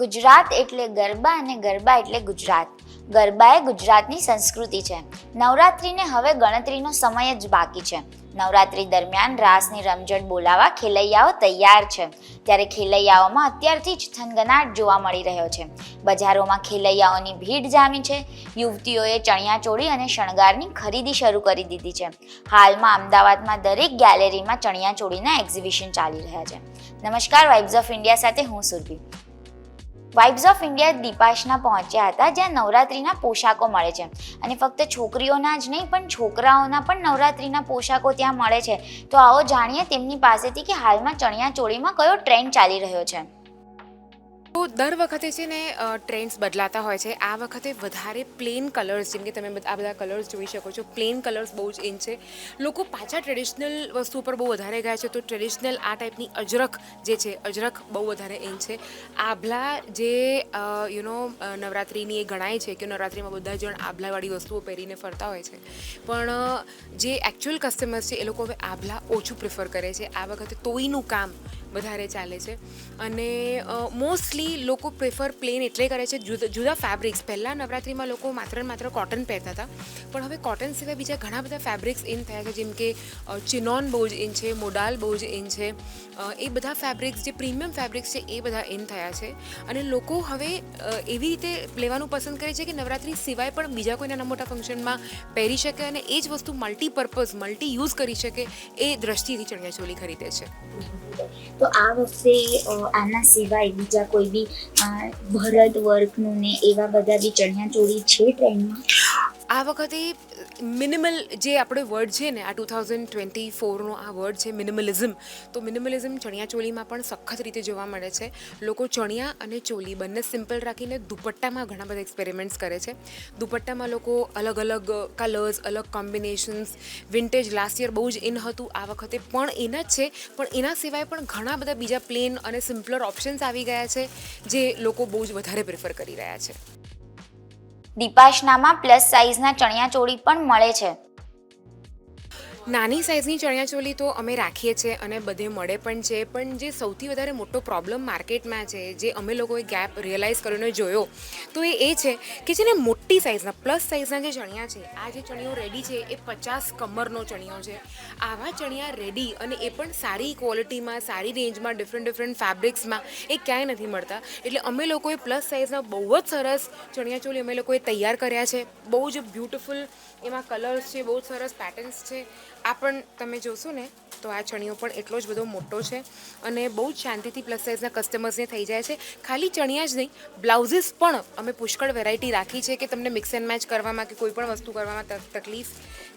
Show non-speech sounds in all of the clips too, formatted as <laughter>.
ગુજરાત એટલે ગરબા અને ગરબા એટલે ગુજરાત. ગરબા એ ગુજરાતની સંસ્કૃતિ છે. નવરાત્રિને હવે ગણતરીનો સમય જ બાકી છે. નવરાત્રિ દરમિયાન રાસની રમઝટ બોલાવા ખેલૈયાઓ તૈયાર છે. ત્યારે ખેલૈયાઓમાં અત્યારથી જ થનગનાટ જોવા મળી રહ્યો છે. બજારોમાં ખેલૈયાઓની ભીડ જામી છે. યુવતીઓએ ચણિયાચોળી અને શણગારની ખરીદી શરૂ કરી દીધી છે. હાલમાં અમદાવાદમાં દરેક ગેલેરીમાં ચણિયાચોળીના એક્ઝિબિશન ચાલી રહ્યા છે. નમસ્કાર, વાઇબ્સ ઓફ ઇન્ડિયા સાથે હું સુરભી. વાઇબ્સ ઓફ ઇન્ડિયા દીપાશના પહોંચ્યા હતા, જ્યાં નવરાત્રિના પોશાકો મળે છે. અને ફક્ત છોકરીઓના જ નહીં, પણ છોકરાઓના પણ નવરાત્રિના પોશાકો ત્યાં મળે છે. તો આવો જાણીએ તેમની પાસેથી કે હાલમાં ચણિયા ચોળીમાં કયો ટ્રેન્ડ ચાલી રહ્યો છે. તો દર વખતે છે ને ટ્રેન્ડ્સ બદલાતા હોય છે. આ વખતે વધારે પ્લેન કલર્સ જેમ કે તમે આ બધા કલર્સ જોઈ શકો છો. પ્લેન કલર્સ બહુ જ ઇન છે. લોકો પાછા ટ્રેડિશનલ વસ્તુ પર બહુ વધારે ગયા છે. તો ટ્રેડિશનલ આ ટાઈપની અજરખ જે છે, અજરખ બહુ વધારે ઇન છે. આભલા જે યુ નો નવરાત્રિની એ ગણાય છે કે નવરાત્રિમાં બધા જણ આભલાવાળી વસ્તુઓ પહેરીને ફરતા હોય છે. પણ જે એકચ્યુઅલ કસ્ટમર્સ છે એ લોકો હવે આભલા ઓછું પ્રિફર કરે છે. આ વખતે તોઈનું કામ વધારે ચાલે છે. અને મોસ્ટલી લોકો પ્રેફર પ્લેન એટલે કરે છે, જુદા જુદા ફેબ્રિક્સ પહેલાં નવરાત્રિમાં લોકો માત્ર માત્ર કોટન પહેરતા હતા. પણ હવે કોટન સિવાય બીજા ઘણા બધા ફેબ્રિક્સ ઇન થયા છે, જેમ કે ચિનોન બહુ જ ઇન છે મોડાલ બહુ જ ઇન છે એ બધા ફેબ્રિક્સ જે પ્રીમિયમ ફેબ્રિક્સ છે, એ બધા ઇન થયા છે. અને લોકો હવે એવી રીતે લેવાનું પસંદ કરે છે કે નવરાત્રિ સિવાય પણ બીજા કોઈ નાના મોટા ફંક્શનમાં પહેરી શકે અને એ જ વસ્તુ મલ્ટીપર્પઝ મલ્ટી યુઝ કરી શકે, એ દ્રષ્ટિથી ચણિયાચોલી ખરીદે છે. તો આ વખતે આના સિવાય બીજા કોઈ બી ભરત વર્કનું ને એવા બધા બી ચણિયા ચોળી છે ટ્રેન્ડમાં આ વખતે મિનિમલ જે આપણો વર્ડ છે ને, આ ટુ થાઉઝન્ડ ટ્વેન્ટી ફોરનો આ વર્ડ છે મિનિમલિઝમ તો મિનિમલિઝમ ચણિયા ચોલીમાં પણ સખત રીતે જોવા મળે છે. લોકો ચણિયા અને ચોલી બંને સિમ્પલ રાખીને દુપટ્ટામાં ઘણા બધા એક્સપેરિમેન્ટ્સ કરે છે. દુપટ્ટામાં લોકો અલગ અલગ કલર્સ અલગ કોમ્બિનેશન્સ વિન્ટેજ લાસ્ટ યર બહુ જ ઇન હતું, આ વખતે પણ એના જ છે. પણ એના સિવાય પણ ઘણા બધા બીજા પ્લેન અને સિમ્પલર ઓપ્શન્સ આવી ગયા છે, જે લોકો બહુ જ વધારે પ્રિફર કરી રહ્યા છે. દીપાશનામાં પ્લસ સાઇઝના ચણિયા ચોળી પણ મળે છે નાની સાઇઝની ચણિયાચોલી તો અમે રાખીએ છીએ અને બધે મળે પણ છે. પણ જે સૌથી વધારે મોટો પ્રોબ્લેમ માર્કેટમાં છે, જે અમે લોકોએ ગેપ રિયલાઇઝ કરીને જોયો, તો એ એ છે કે છે ને મોટી સાઇઝના પ્લસ સાઇઝના જે ચણિયા છે, આ જે ચણિયો રેડી છે એ પચાસ કમરનો ચણિયો છે. આવા ચણિયા રેડી અને એ પણ સારી ક્વોલિટીમાં સારી રેન્જમાં ડિફરન્ટ ડિફરન્ટ ફેબ્રિક્સમાં એ ક્યાંય નથી મળતા. એટલે અમે લોકોએ પ્લસ સાઇઝના બહુ જ સરસ ચણિયાચોલી અમે લોકોએ તૈયાર કર્યા છે. બહુ જ બ્યુટિફુલ એમાં કલર્સ છે, બહુ જ સરસ પેટર્ન્સ છે. આ પણ તમે જોશો ને તો આ ચણિયો પણ એટલો જ બધો મોટો છે અને બહુ જ શાંતિથી પ્લસ સાઇઝના કસ્ટમર્સને થઈ જાય છે. ખાલી ચણિયા જ નહીં બ્લાઉઝીસ પણ અમે પુષ્કળ વેરાયટી રાખી છે કે તમને મિક્સ એન્ડ મેચ કરવામાં કે કોઈ પણ વસ્તુ કરવામાં તક- તકલીફ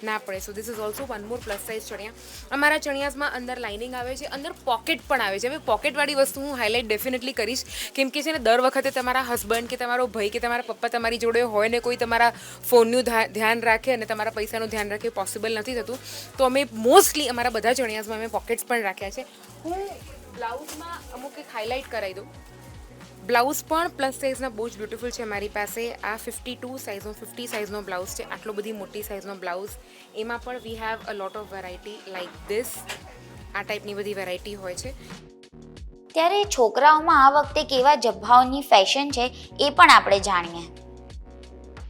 ના પડે. So this is also one more plus size ચણિયા. અમારા ચણિયાસમાં અંદર લાઇનિંગ આવે છે, અંદર પોકેટ પણ આવે છે. હવે પોકેટવાળી વસ્તુ હું હાઇલાઇટ ડેફિનેટલી કરીશ. કેમ કે છે ને, દર વખતે તમારા હસબન્ડ કે તમારો ભાઈ કે તમારા પપ્પા તમારી જોડે હોય ને કોઈ તમારા ફોનનું ધ્યાન રાખે અને તમારા પૈસાનું ધ્યાન રાખે પોસિબલ નથી થતું. તો અમે મોસ્ટલી અમારા બધા ચણિયાસમાં મેં પોકેટ્સ પણ રાખ્યા છે. હું બ્લાઉઝમાં અમુક એક હાઇલાઇટ કરાવી દઉં. બ્લાઉઝ પણ પ્લસ સાઇઝના બહુ જ બ્યુટિફુલ છે મારી પાસે. આ ફિફ્ટી ટુ સાઇઝનો ફિફ્ટી સાઇઝનો બ્લાઉઝ છે. આટલો બધી મોટી સાઇઝનો બ્લાઉઝ એમાં પણ we have a lot of variety like this આ ટાઈપની બધી વેરાયટી હોય છે. ત્યારે છોકરાઓમાં આ વખતે કેવા જભ્ભાઓની ફેશન છે એ પણ આપણે જાણીએ.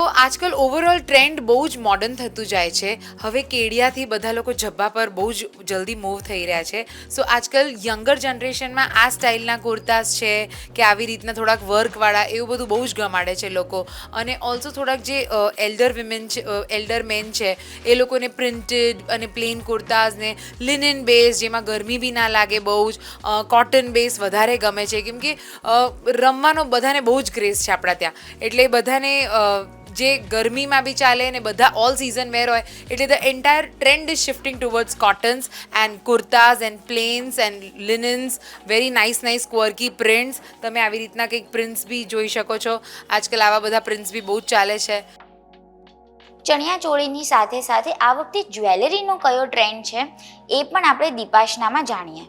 તો આજકાલ ઓવરઓલ ટ્રેન્ડ બહુ જ મોડર્ન થતું જાય છે. હવે કેડિયાથી બધા લોકો જબ્બા પર બહુ જ જલ્દી મૂવ થઈ રહ્યા છે. સો આજકાલ યંગર જનરેશનમાં આ સ્ટાઇલના કુર્તાસ છે કે આવી રીતના થોડાક વર્કવાળા એવું બધું બહુ જ ગમાડે છે લોકો. અને ઓલ્સો થોડાક જે એલ્ડર વિમેન છે એલ્ડર મેન છે, એ લોકોને પ્રિન્ટેડ અને પ્લેન કુર્તાઝ ને લિનન બેઝ જેમાં ગરમી બી ના લાગે બહુ જ કોટન બેઝ વધારે ગમે છે. કેમ કે રમવાનો બધાને બહુ જ ક્રેઝ છે આપણા ત્યાં. એટલે બધાને જે ગરમીમાં બી ચાલે ને બધા ઓલ સિઝન વેર હોય, એટલે the entire trend is shifting towards cottons and kurtas and plains and linens very nice nice quirky prints તમે આવી રીતના કંઈક પ્રિન્ટ્સ બી જોઈ શકો છો. આજકાલ આવા બધા પ્રિન્ટ્સ બી બહુ જ ચાલે છે. ચણિયા ચોળીની સાથે સાથે આ વખતે જ્વેલરીનો કયો ટ્રેન્ડ છે, એ પણ આપણે દીપાશનામાં જાણીએ.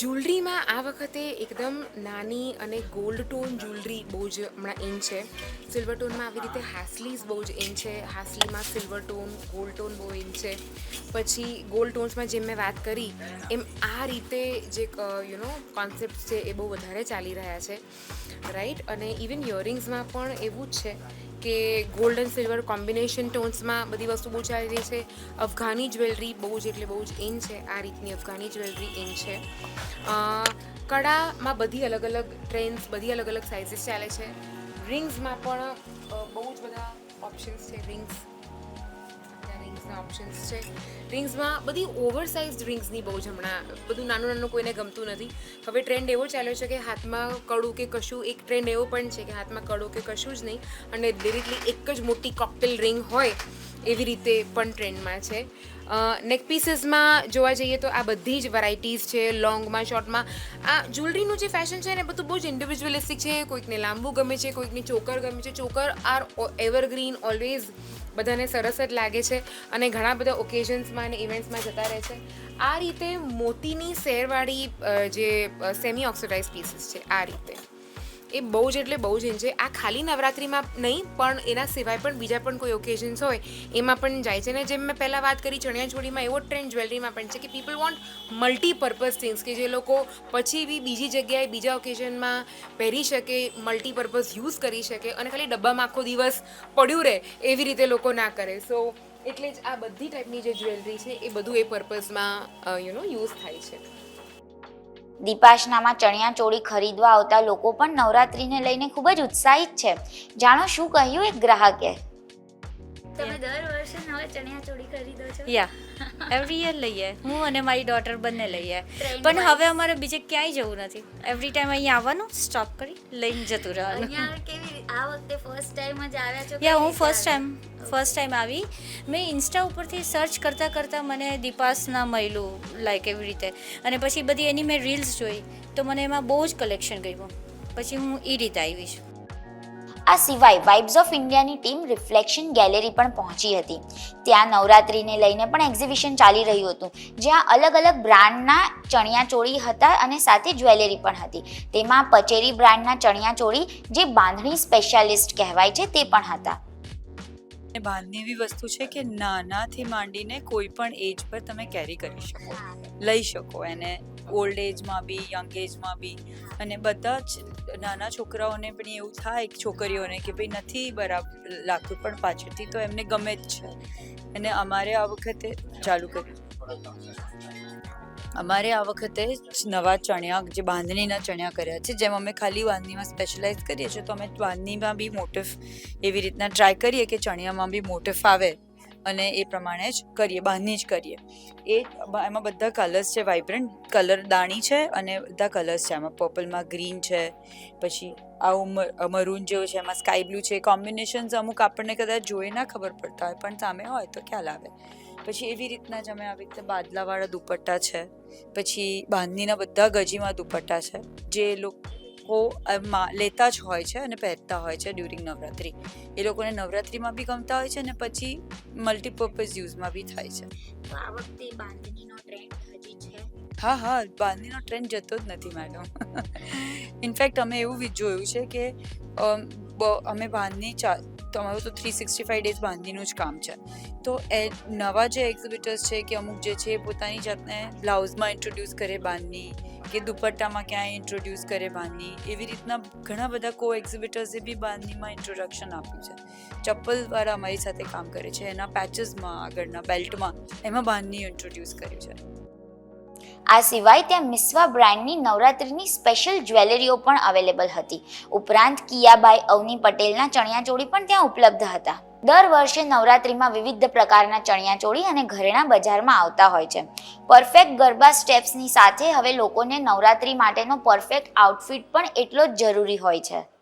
જ્વેલરીમાં આ વખતે એકદમ નાની અને ગોલ્ડ ટોન જ્વેલરી બહુ જ હમણાં ઇન છે. સિલ્વર ટોનમાં આવી રીતે હાસલીઝ બહુ જ ઇન છે. હાસલીમાં સિલ્વર ટોન ગોલ્ડ ટોન બહુ ઇન છે. પછી ગોલ્ડ ટોન્સમાં જેમ મેં વાત કરી, એમ આ રીતે જે યુ નો કોન્સેપ્ટ છે એ બહુ વધારે ચાલી રહ્યા છે. રાઈટ અને ઇવન ઇયરિંગ્સમાં પણ એવું જ છે. કે ગોલ્ડ એન્ડ સિલ્વર કોમ્બિનેશન ટોન્સમાં બધી વસ્તુ બહુ ચાલી રહી છે. અફઘાની જ્વેલરી બહુ જ એટલે બહુ જ ઇન છે. આ રીતની અફઘાની જ્વેલરી ઇન છે. કળામાં બધી અલગ અલગ ટ્રેન્ડ્સ બધી અલગ અલગ સાઇઝીસ ચાલે છે. રિંગ્સમાં પણ બહુ જ બધા ઓપ્શન્સ છે. રિંગ્સ રિંગ્સના ઓપ્શન્સ છે. રિંગ્સમાં બધી ઓવર સાઇઝ રિંગ્સની બહુ જ હમણાં, બધું નાનું નાનું કોઈને ગમતું નથી. હવે ટ્રેન્ડ એવો ચાલ્યો છે કે હાથમાં કડું કે કશું, એક ટ્રેન્ડ એવો પણ છે કે હાથમાં કડું કે કશું જ નહીં. અને ડિરેક્ટલી એક જ મોટી કોકટેલ રિંગ હોય એવી રીતે પણ ટ્રેન્ડમાં છે. નેક પીસીસમાં જોવા જઈએ તો આ બધી જ વેરાયટીઝ છે લોંગમાં શોર્ટમાં આ જ્વેલરીનું જે ફેશન છે ને બધું બહુ જ ઇન્ડિવિજ્યુઅલિસ્ટિક છે. કોઈકને લાંબુ ગમે છે, કોઈકને ચોકર ગમે છે. ચોકર આર એવરગ્રીન ઓલવેઝ બધાને સરસ જ લાગે છે અને ઘણા બધા ઓકેઝન્સમાં અને ઇવેન્ટ્સમાં જતા રહે છે. આ રીતે મોતીની શેરવાળી જે સેમી ઓક્સિડાઇઝ પીસીસ છે, આ રીતે. એ બહુ જ એટલે બહુ જ છે આ ખાલી નવરાત્રિમાં નહીં, પણ એના સિવાય પણ બીજા પણ કોઈ ઓકેઝન્સ હોય, એમાં પણ જાય છે. ને જેમ મેં પહેલાં વાત કરી, ચણિયાચોળીમાં એવો ટ્રેન્ડ જ્વેલરીમાં પણ છે કે પીપલ વોન્ટ મલ્ટીપર્પઝ થિંગ્સ કે જે લોકો પછી બી બીજી જગ્યાએ બીજા ઓકેઝનમાં પહેરી શકે મલ્ટીપર્પઝ યુઝ કરી શકે, અને ખાલી ડબ્બામાં આખો દિવસ પડ્યું રહે, એવી રીતે લોકો ના કરે. સો એટલે જ આ બધી ટાઈપની જે જ્વેલરી છે, એ બધું એ પર્પઝમાં યુ નો યુઝ થાય છે. દીપાશનામાં ચણિયા ચોળી ખરીદવા આવતા લોકો પણ નવરાત્રીને લઈને ખૂબ જ ઉત્સાહિત છે. જાણો શું કહ્યું એક ગ્રાહકે? તમે દર વર્ષે નવા ચણિયા ચોળી ખરીદો છો? યા એવરી યર લઈએ. હું અને મારી ડોટર બંને લઈએ. પણ હવે અમારે બીજે ક્યાંય જવું નથી. એવરી ટાઈમ અહીંયા આવવાનું સ્ટોપ કરી લઈને જતું રહેવાનું. અહીંયા કેવી આ વખતે ફર્સ્ટ ટાઈમ જ આવ્યા છો યા હું ફર્સ્ટ ટાઈમ ફર્સ્ટ ટાઈમ આવી. મેં ઇન્સ્ટા ઉપરથી સર્ચ કરતાં કરતાં મને દીપાસના મળ્યું લાઈક એવી રીતે. અને પછી બધી એની મેં રીલ્સ જોઈ. તો મને એમાં બહુ જ કલેક્શન ગયું પછી હું એ રીતે આવી છું. આ સિવાય વાઇબ્સ ઓફ ઇન્ડિયાની ટીમ રિફ્લેક્શન ગેલેરી પણ પહોંચી હતી. ત્યાં નવરાત્રીને લઈને પણ એક્ઝિબિશન ચાલી રહ્યું હતું. જ્યાં અલગ અલગ બ્રાન્ડના ચણિયાચોળી હતા અને સાથે જ્વેલરી પણ હતી. તેમાં પચેરી બ્રાન્ડના ચણિયાચોળી જે બાંધણી સ્પેશિયાલિસ્ટ કહેવાય છે તે પણ હતા. બાંધની એવી વસ્તુ છે કે નાનાથી માંડીને કોઈ પણ એજ પર તમે કેરી કરી શકો. લઈ શકો એને ઓલ્ડ એજમાં બી, યંગ એજમાં બી. અને બધા જ નાના છોકરાઓને પણ એવું થાય છોકરીઓને કે ભાઈ નથી બરાબર લાગતું, પણ પાછળથી તો એમને ગમે જ છે. અને અમારે આ વખતે ચાલુ કર્યું. અમારે આ વખતે નવા ચણિયા, જે બાંધણીના ચણિયા કર્યા છે, જેમ અમે ખાલી બાંધણીમાં સ્પેશિયલાઇઝ કરીએ છીએ, તો અમે બાંધણીમાં બી મોટિફ એવી રીતના ટ્રાય કરીએ કે ચણિયામાં બી મોટિફ આવે અને એ પ્રમાણે જ કરીએ, બાંધણી જ કરીએ. એ એમાં બધા કલર્સ છે વાઇબ્રન્ટ કલર દાણી છે અને બધા કલર્સ છે. એમાં પર્પલમાં ગ્રીન છે, પછી આવું મરૂન જેવું છે, એમાં સ્કાય બ્લુ છે કોમ્બિનેશન્સ અમુક આપણને કદાચ જોઈ ના ખબર પડતા હોય, પણ સામે હોય તો ખ્યાલ આવે. પછી એવી રીતના જ અમે આવી રીતે બાદલાવાળા દુપટ્ટા છે. પછી બાંધણીના બધા ગજીમાં દુપટ્ટા છે. જે લોકો લેતા જ હોય છે અને પહેરતા હોય છે ડ્યુરિંગ નવરાત્રિ. એ લોકોને નવરાત્રિમાં બી ગમતા હોય છે અને પછી મલ્ટીપર્પઝ યુઝમાં બી થાય છે. આ વખતે બાંધણીનો ટ્રેન્ડ હજી છે? હા હા બાંધણીનો ટ્રેન્ડ જતો જ નથી મેડમ ઇનફેક્ટ <laughs> અમે એવું જોયું છે કે અમે બાંધણી ચા અમારું તો થ્રી સિક્સટી ફાઈવ ડેઝ બાંધણીનું જ કામ છે. તો એ નવા જે એક્ઝિબિટર્સ છે કે અમુક જે છે પોતાની જાતને બ્લાઉઝમાં ઇન્ટ્રોડ્યુસ કરે બાંધણી કે દુપટ્ટામાં ક્યાંય ઇન્ટ્રોડ્યુસ કરે બાંધણી એવી રીતના ઘણા બધા કો એક્ઝિબિટર્સે બી બાંધણીમાં ઇન્ટ્રોડક્શન આપ્યું છે. ચપ્પલવાળા અમારી સાથે કામ કરે છે, એના પેચીસમાં આગળના બેલ્ટમાં એમાં બાંધણી ઇન્ટ્રોડ્યુસ કર્યું છે. આ સિવાય ત્યાં મિસ્વા બ્રાન્ડની નવરાત્રીની સ્પેશિયલ જ્વેલરીઓ પણ અવેલેબલ હતી. ઉપરાંત કિયાબાઈ, અવની પટેલના ચણિયાચોળી પણ ત્યાં ઉપલબ્ધ હતા. દર વર્ષે નવરાત્રીમાં વિવિધ પ્રકારના ચણિયાચોળી અને ઘરેણા બજારમાં આવતા હોય છે. પરફેક્ટ ગરબા સ્ટેપ્સની સાથે હવે લોકોને નવરાત્રી માટેનો પરફેક્ટ આઉટફિટ પણ એટલો જ જરૂરી હોય છે.